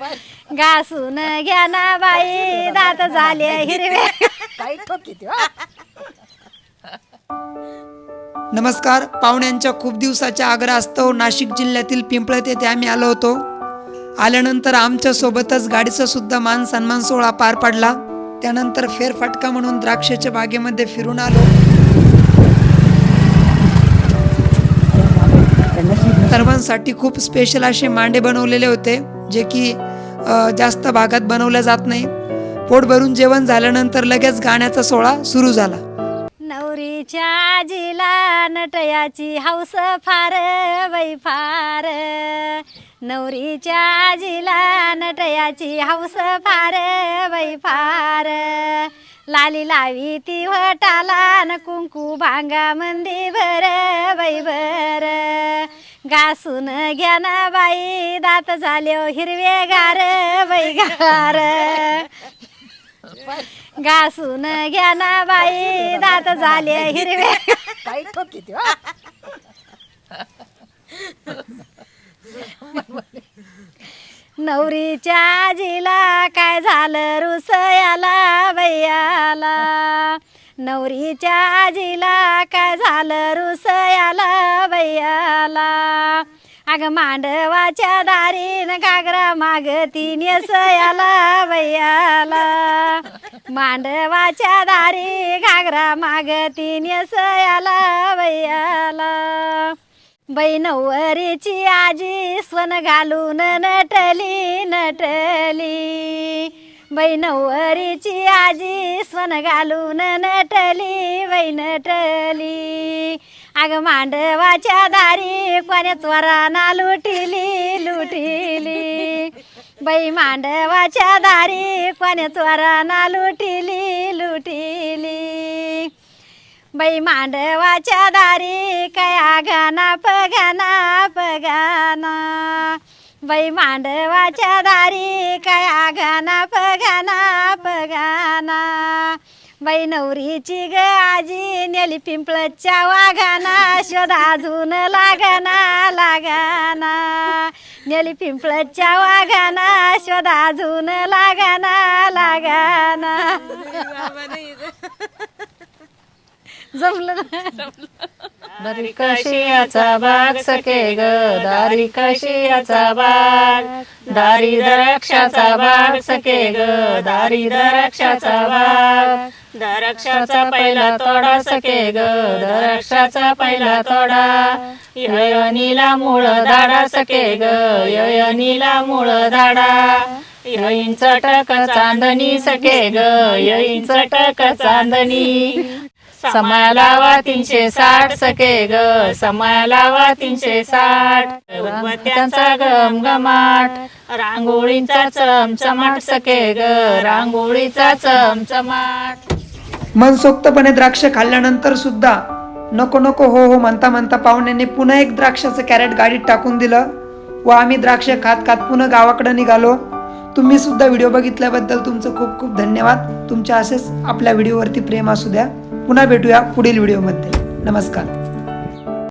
घासून घ्या ना बाई दात झाले हिरवे. काही ठोकी ती, हा. नमस्कार. पाहुण्यांच्या खूप दिवसाच्या आग्रहास्तव नाशिक जिल्ह्यातील पिंपळत येथे आम्ही आलो होतो. आल्यानंतर आमच्या सोबतच गाडीचा सुद्धा मान सन्मान सोहळा पार पडला. त्यानंतर फेरफटका म्हणून द्राक्षाच्या बागेमध्ये फिरून आलो. सर्वांसाठी खूप स्पेशल असे मांडे बनवलेले होते जे की जास्त भागात बनवल्या जात नाही. पोट भरून जेवण झाल्यानंतर लगेच गाण्याचा सोहळा सुरू झाला. नवरीच्या आजीला नटयाची हौस फार बाई फार. नवरीच्या आजीला नटयाची हौस फार बाई फार. लाली लावी ती वटाला न कुंकू भांगा मंदी भर बाई भर घासून घ्या ना बाई दात झाले हिरवे गार बाई गार घासून घ्या ना बाई दात झाले हिरवे काही ठोकी ती, हा. नवरीच्या आजीला काय झालं रुसयाला बैयाला? नवरीच्या आजीला काय काय झालं रुसयाला बैयाला अग मांडवाच्या दारीन घागरा मागती नेसयाला बैयाला मांडवाच्या दारी घागरा मागती नेसयाला बैयाला बाई नवरीची आजी स्वन घालून नटली नटली. बैनवरीची आजी स्वन घालून नटली बाई नटली अग मांडवाच्या दारी कोण्या चोराना लुटिली लुटिली. बाई मांडवाच्या दारी कोण्या चोराना लुटिली लुटिली. बाई मांडवाच्या दारी काय गाना पगाना पगाना बाई मांडवाच्या दारी काय गाना पगाना पगाना बाई नवरीची ग आजी नेली पिंपळच्या वागाना शोध अजून लागाना लागाना. नेली पिंपळच्या वागाना शोध अजून लागाना लागाना. जमलं ना? दारी कशियाचा बाग सके ग दारी कशियाचा बाग. दारी द्राक्षाचा बाग सके ग दारी द्राक्षाचा बाग. द्राक्षाचा पहिला तोडा सके ग द्राक्षाचा पहिला तोडा. ययनीला मूळ दाडा सके ग ययनीला मूळ दाडा यईंच टक चांदणी सके ग यईंच टक चांदणी. समाया लावा तीनशे साठ सके ग समाया लावा तीनशे साठ. त्यांचा गमगमाट रांगोळीचा चमचमाट सके ग रांगोळीचा चमचमाट. मनसोक्तपणे द्राक्ष खाल्ल्यानंतर सुद्धा नको नको हो हो म्हणता म्हणता पाहुण्याने पुन्हा एक द्राक्षाचं कॅरेट गाडीत टाकून दिलं व आम्ही द्राक्ष खात खात पुन्हा गावाकडे निघालो. तुम्ही सुद्धा व्हिडिओ बघितल्याबद्दल तुमचं खूप खूप धन्यवाद. तुमच्या असेच आपल्या व्हिडिओवरती प्रेम असू द्या. पुन्हा भेटूया पुढील व्हिडिओमध्ये. नमस्कार.